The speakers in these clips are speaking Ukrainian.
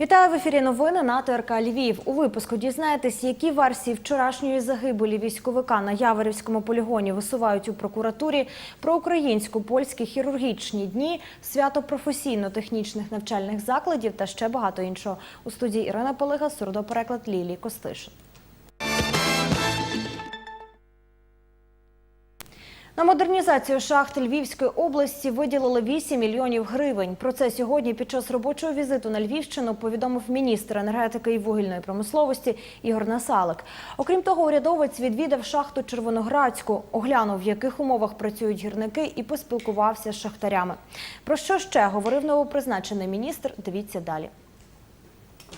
Вітаю в ефірі новини на ТРК Львів. У випуску дізнаєтесь, які версії вчорашньої загибелі військовика на Яворівському полігоні висувають у прокуратурі про українсько-польські хірургічні дні, свято професійно-технічних навчальних закладів та ще багато іншого. У студії Ірина Полига, сурдопереклад Лілії Костишин. На модернізацію шахт Львівської області виділили 8 мільйонів гривень. Про це сьогодні під час робочого візиту на Львівщину повідомив міністр енергетики і вугільної промисловості Ігор Насалик. Окрім того, урядовець відвідав шахту Червоноградську, оглянув, в яких умовах працюють гірники, і поспілкувався з шахтарями. Про що ще говорив новопризначений міністр? Дивіться далі.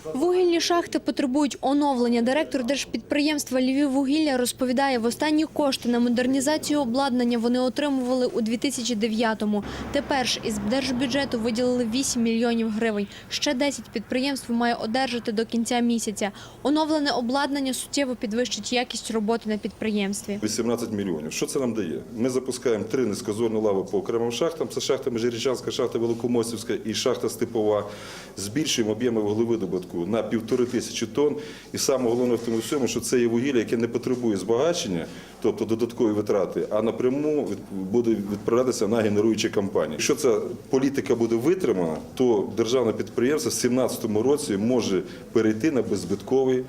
Вугільні шахти потребують оновлення. Директор держпідприємства «Львіввугілля» розповідає, в останні кошти на модернізацію обладнання вони отримували у 2009-му. Тепер ж із держбюджету виділили 8 мільйонів гривень. Ще 10 підприємств має одержати до кінця місяця. Оновлене обладнання суттєво підвищить якість роботи на підприємстві. 18 мільйонів. Що це нам дає? Ми запускаємо три низькозорні лави по окремим шахтам. Це шахта Межирічанська, шахта Великомостівська і шахта Степова. Збільшуємо об'єми вуглевидобутку на півтори тисячі тонн. І саме головне в тому всьому, що це є вугілля, яке не потребує збагачення, тобто додаткові витрати, а напряму буде відправлятися на генеруючі компанії. Якщо ця політика буде витримана, то державне підприємство в 2017 році може перейти на беззбитковий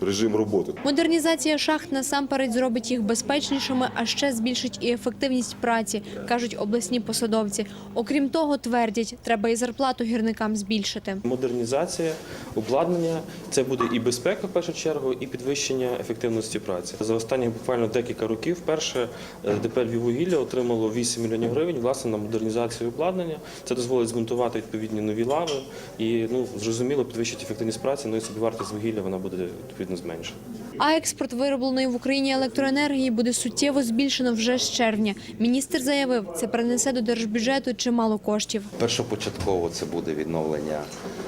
режим роботи. Модернізація шахт насамперед зробить їх безпечнішими, а ще збільшить і ефективність праці, кажуть обласні посадовці. Окрім того, твердять, треба і зарплату гірникам збільшити. Модернізація, обладнання це буде і безпека в першу чергу, і підвищення ефективності праці. За останні буквально декілька років вперше е, ДП «Львіввугілля» отримало 8 мільйонів гривень власне на модернізацію обладнання. Це дозволить змонтувати відповідні нові лави і ну зрозуміло підвищить ефективність праці. Ну і собівартість вугілля вона буде відповідно зменшена. А експорт виробленої в Україні електроенергії буде суттєво збільшено вже з червня. Міністр заявив, це принесе до держбюджету чимало коштів. Першопочатково це буде відновлення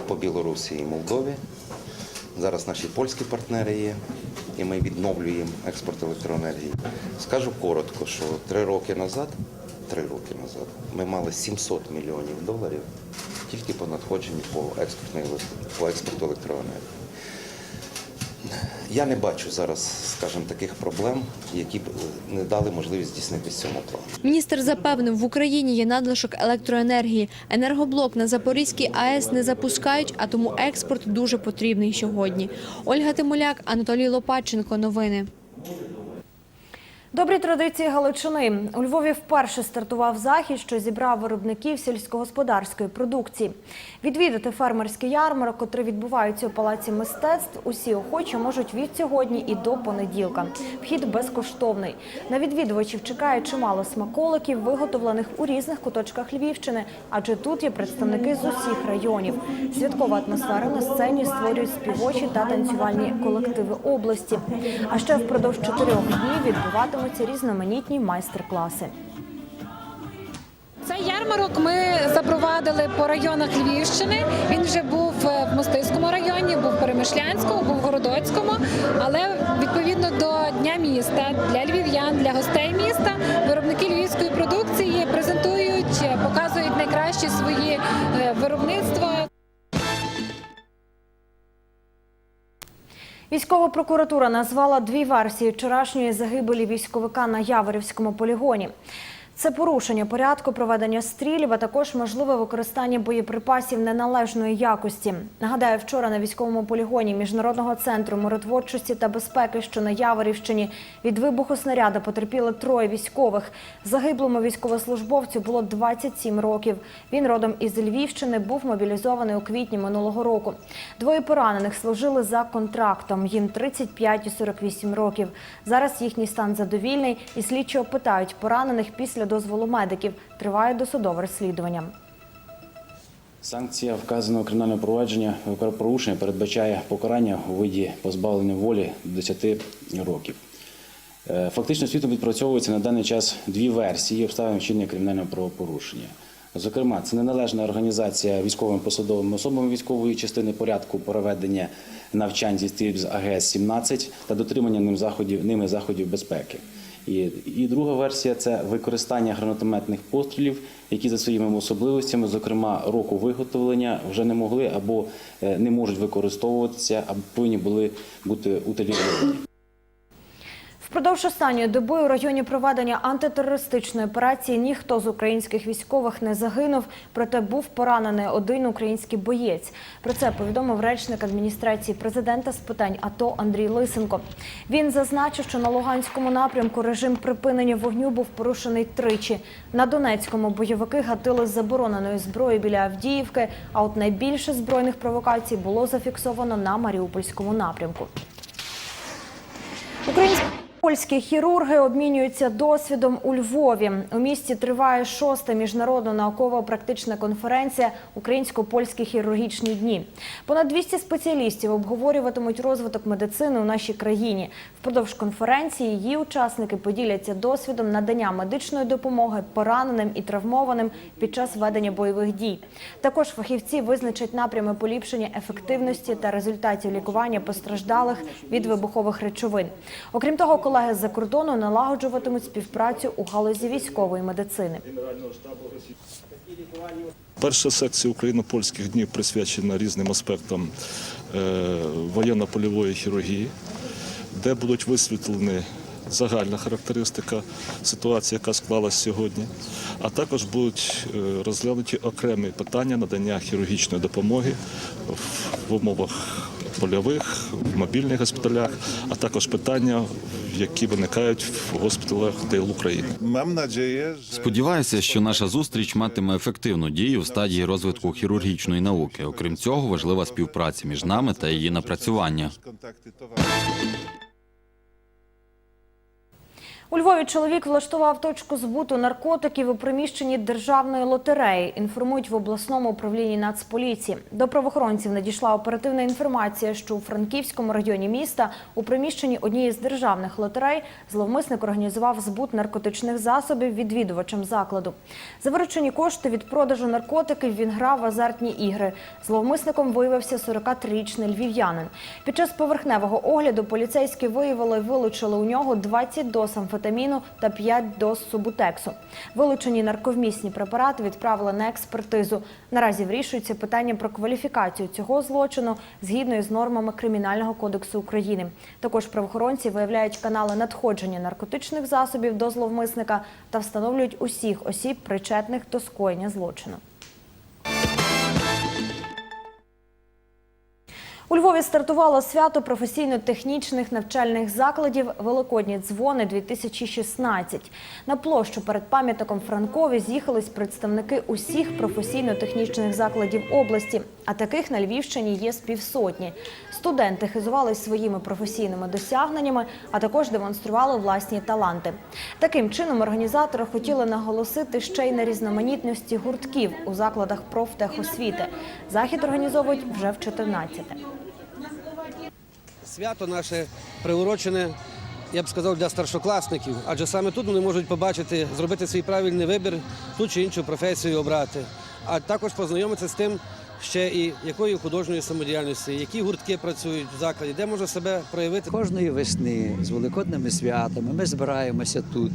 по Білорусі і Молдові. Зараз наші польські партнери є, і ми відновлюємо експорт електроенергії. Скажу коротко, що три роки назад, три роки назад, ми мали 700 мільйонів доларів тільки по надходженню по експорту електроенергії. Я не бачу зараз, скажімо, таких проблем, які б е, не дали можливість здійснитися цьому плану. Міністр запевнив, в Україні є надлишок електроенергії. Енергоблок на Запорізькій АЕС не запускають, а тому експорт дуже потрібний сьогодні. Ольга Тимуляк, Анатолій Лопатченко. Новини. Добрі традиції Галичини. У Львові вперше стартував захід, що зібрав виробників сільськогосподарської продукції. Відвідати фермерський ярмарок, котрий відбувається у палаці мистецтв, усі охочі можуть від сьогодні і до понеділка. Вхід безкоштовний. На відвідувачів чекає чимало смаколиків, виготовлених у різних куточках Львівщини, адже тут є представники з усіх районів. Святкова атмосфера на сцені створюють співочі та танцювальні колективи області. А ще впродовж чотирьох днів відбуватимуться різноманітні майстер-класи. Цей ярмарок ми запровадили по районах Львівщини. Він вже був е, в Мостиському районі, був в Перемишлянському, був в Городоцькому. Але відповідно до дня міста для львів'ян, для гостей міста, виробники львівської продукції презентують, е, показують найкращі свої е, виробництва. Військова прокуратура назвала дві версії вчорашньої загибелі військовика на Яворівському полігоні. Це порушення порядку проведення стрільб, а також можливе використання боєприпасів неналежної якості. Нагадаю, вчора на військовому полігоні Міжнародного центру миротворчості та безпеки, що на Яворівщині, від вибуху снаряда потерпіли троє військових. Загиблому військовослужбовцю було 27 років. Він родом із Львівщини, був мобілізований у квітні минулого року. Двоє поранених служили за контрактом. Їм 35 і 48 років. Зараз їхній стан задовільний, і слідчі опитають поранених після дозволу медиків. Триває досудове розслідування. Санкція вказаного кримінального провадження порушення передбачає покарання у виді позбавлення волі до 10 років. Е, Фактично світом відпрацьовується на даний час дві версії обставин вчинення кримінального правопорушення. Зокрема, це неналежна організація військовими посадовими особами військової частини порядку проведення навчань зі стрільб з АГС-17 та дотримання ним заходів, ними заходів безпеки. І, і друга версія це використання гранатометних пострілів, які за своїми особливостями, зокрема року виготовлення, вже не могли або е, не можуть використовуватися, або повинні були бути утилізовані. Впродовж останньої доби у районі проведення антитерористичної операції ніхто з українських військових не загинув, проте був поранений один український боєць. Про це повідомив речник адміністрації президента з питань АТО Андрій Лисенко. Він зазначив, що на Луганському напрямку режим припинення вогню був порушений тричі. На Донецькому бойовики гатили з забороненої зброї біля Авдіївки. А от найбільше збройних провокацій було зафіксовано на Маріупольському напрямку. Українські польські хірурги обмінюються досвідом у Львові. У місті триває шоста міжнародна науково-практична конференція Українсько-польські хірургічні дні. Понад 200 спеціалістів обговорюватимуть розвиток медицини у нашій країні. Впродовж конференції її учасники поділяться досвідом надання медичної допомоги пораненим і травмованим під час ведення бойових дій. Також фахівці визначать напрями поліпшення ефективності та результатів лікування постраждалих від вибухових речовин. Окрім того, колеги з-за кордону налагоджуватимуть співпрацю у галузі військової медицини. Перша секція україно-польських днів присвячена різним аспектам е, воєнно-польової хірургії, де будуть висвітлені загальна характеристика ситуації, яка склалась сьогодні, а також будуть е, розглянуті окремі питання надання хірургічної допомоги в- в умовах польових, в мобільних госпіталях, а також питання, які виникають в госпіталях тил України. Сподіваюся, що наша зустріч матиме ефективну дію в стадії розвитку хірургічної науки. Окрім цього, важлива співпраця між нами та її напрацювання. У Львові чоловік влаштував точку збуту наркотиків у приміщенні державної лотереї. Інформують в обласному управлінні Нацполіції. До правоохоронців надійшла оперативна інформація, що у Франківському районі міста у приміщенні однієї з державних лотерей зловмисник організував збут наркотичних засобів відвідувачам закладу. За виручені кошти від продажу наркотиків він грав в азартні ігри. Зловмисником виявився 43-річний львів'янин. Під час поверхневого огляду поліцейські виявили і вилучили у нього 20 доз амфетаміну та 5 доз субутексу. Вилучені нарковмісні препарати відправили на експертизу. Наразі вирішується питання про кваліфікацію цього злочину згідно із нормами Кримінального кодексу України. Також правоохоронці виявляють канали надходження наркотичних засобів до зловмисника та встановлюють усіх осіб, причетних до скоєння злочину. У Львові стартувало свято професійно-технічних навчальних закладів Великодні дзвони 2016 На площу перед пам'ятником Франкові з'їхались представники усіх професійно-технічних закладів області. А таких на Львівщині є з півсотні. Студенти хизувались своїми професійними досягненнями, а також демонстрували власні таланти. Таким чином організатори хотіли наголосити ще й на різноманітності гуртків у закладах профтехосвіти. Захід організовують вже в 14-те. Свято наше приурочене, я б сказав, для старшокласників, адже саме тут вони можуть побачити, зробити свій правильний вибір, ту чи іншу професію обрати, а також познайомитися з тим, ще і якою художньою самодіяльністю, які гуртки працюють в закладі, де можна себе проявити. Кожної весни з великодними святами ми збираємося тут,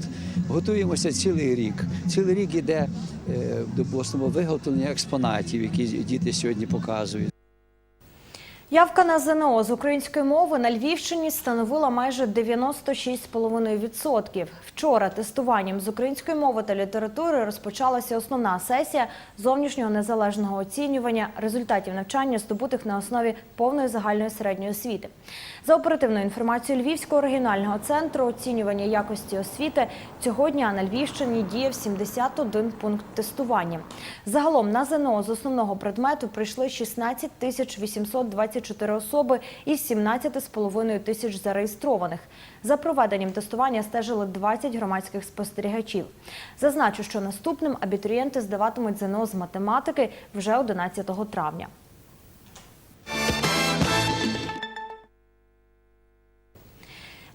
готуємося цілий рік. Цілий рік іде, е, допустимо, виготовлення експонатів, які діти сьогодні показують. Явка на ЗНО з української мови на Львівщині становила майже 96,5%. Вчора тестуванням з української мови та літератури розпочалася основна сесія зовнішнього незалежного оцінювання результатів навчання, здобутих на основі повної загальної середньої освіти. За оперативною інформацією Львівського регіонального центру оцінювання якості освіти цього дня на Львівщині діяв 71 пункт тестування. Загалом на ЗНО з основного предмету прийшли 16 тисяч 824 особи із 17,5 тисяч зареєстрованих. За проведенням тестування стежили 20 громадських спостерігачів. Зазначу, що наступним абітурієнти здаватимуть ЗНО з математики вже 11 травня.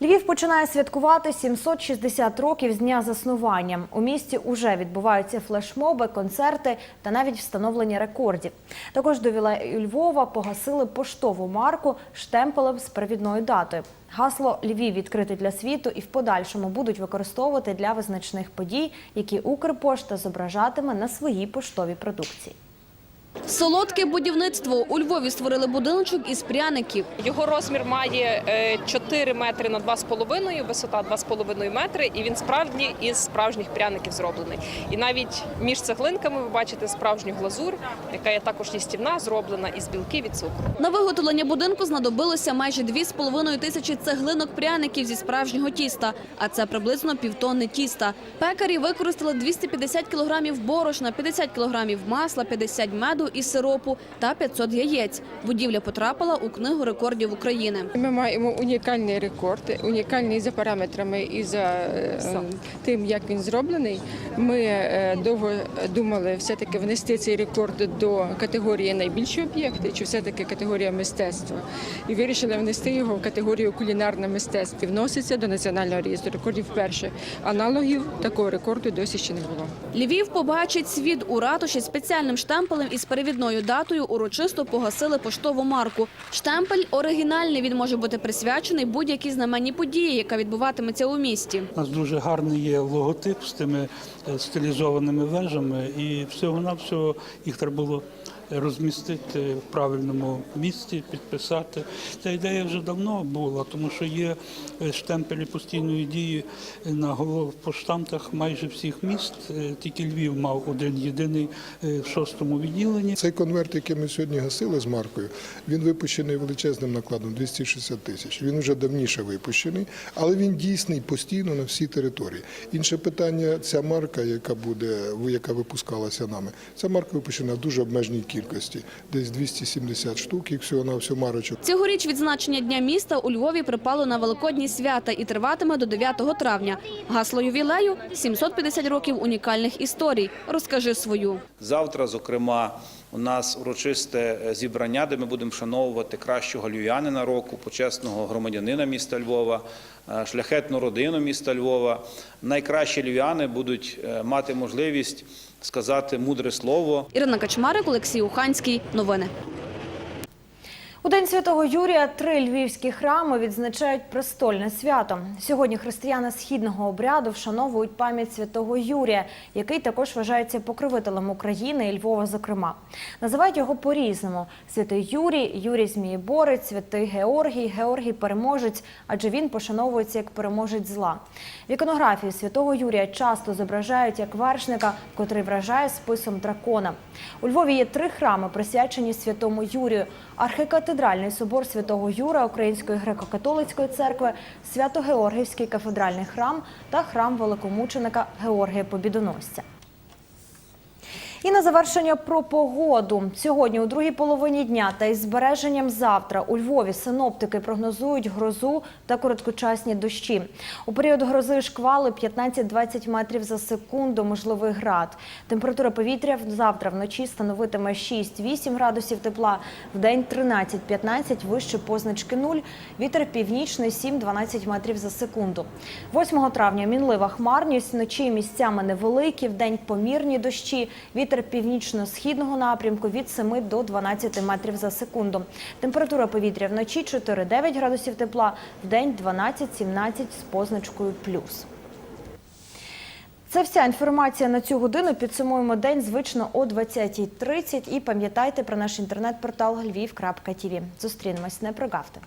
Львів починає святкувати 760 років з дня заснування. У місті уже відбуваються флешмоби, концерти та навіть встановлення рекордів. Також до вілею Львова погасили поштову марку штемпелем з привідною датою. Гасло Львів відкритий для світу і в подальшому будуть використовувати для визначних подій, які Укрпошта зображатиме на своїй поштовій продукції. Солодке будівництво. У Львові створили будиночок із пряників. Його розмір має е, 4 метри на 2,5, висота 2,5 метри, і він справді із справжніх пряників зроблений. І навіть між цеглинками ви бачите справжню глазур, яка є також їстівна, зроблена із білки від цукру. На виготовлення будинку знадобилося майже 2,5 тисячі цеглинок пряників зі справжнього тіста, а це приблизно півтонни тіста. Пекарі використали 250 кілограмів борошна, 50 кілограмів масла, 50 меду і сиропу та 500 яєць. Будівля потрапила у книгу рекордів України. Ми маємо унікальний рекорд, унікальний за параметрами і за е, тим, як він зроблений. Ми е, довго думали все-таки внести цей рекорд до категорії найбільші об'єкти, чи все-таки категорія мистецтва. І вирішили внести його в категорію кулінарне мистецтво. І Вноситься до національного реєстру рекордів вперше. Аналогів такого рекорду досі ще не було. Львів побачить світ у ратуші спеціальним штемпелем із перевідною датою урочисто погасили поштову марку. Штемпель оригінальний, він може бути присвячений будь-якій знаменній події, яка відбуватиметься у місті. У нас дуже гарний є логотип з тими е, стилізованими вежами, і всього на всього їх треба було розмістити в правильному місці, підписати. Ця ідея вже давно була, тому що є е, штемпелі постійної дії на головпоштамтах майже всіх міст. Е, Тільки Львів мав один єдиний е, в шостому відділенні. Цей конверт, який ми сьогодні гасили з маркою, він випущений величезним накладом 260 тисяч. Він вже давніше випущений, але він дійсний постійно на всій території. Інше питання, ця марка, яка буде, яка випускалася нами, ця марка випущена в дуже обмеженій кількості, десь 270 штук, їх всього на всю марочок. Цьогоріч відзначення Дня міста у Львові припало на Великодні свята і триватиме до 9 травня. Гасло ювілею – 750 років унікальних історій. Розкажи свою. Завтра, зокрема, у нас урочисте е, зібрання, де ми будемо вшановувати кращого львів'янина року, почесного громадянина міста Львова, е, шляхетну родину міста Львова. Найкращі львів'яни будуть е, мати можливість сказати мудре слово. Ірина Качмарик, Олексій Уханський. Новини. У День Святого Юрія три львівські храми відзначають престольне свято. Сьогодні християни східного обряду вшановують пам'ять святого Юрія, який також вважається покровителем України і Львова, зокрема. Називають його по-різному: святий Юрій, Юрій Змієборець, святий Георгій, Георгій Переможець, адже він пошановується як переможець зла. В іконографії святого Юрія часто зображають як вершника, котрий вражає списом дракона. У Львові є три храми, присвячені святому Юрію: архикатедральний собор святого Юра Української греко-католицької церкви, Свято-Георгівський кафедральний храм та храм великомученика Георгія Побідоносця. І на завершення про погоду. Сьогодні у другій половині дня та із збереженням завтра у Львові синоптики прогнозують грозу та короткочасні дощі. У період грози шквали 15-20 метрів за секунду, можливий град. Температура повітря завтра вночі становитиме 6-8 градусів тепла, вдень 13-15, вище позначки 0, вітер північний 7-12 метрів за секунду. 8 травня мінлива хмарність, вночі місцями невеликі, вдень помірні дощі, вітер північно-східного напрямку від 7 до 12 метрів за секунду. Температура повітря вночі 4-9 градусів тепла, вдень 12-17 з позначкою плюс. Це вся інформація на цю годину. Підсумуємо день звично о 20.30. І пам'ятайте про наш інтернет-портал lviv.tv. Зустрінемось, не прогавте.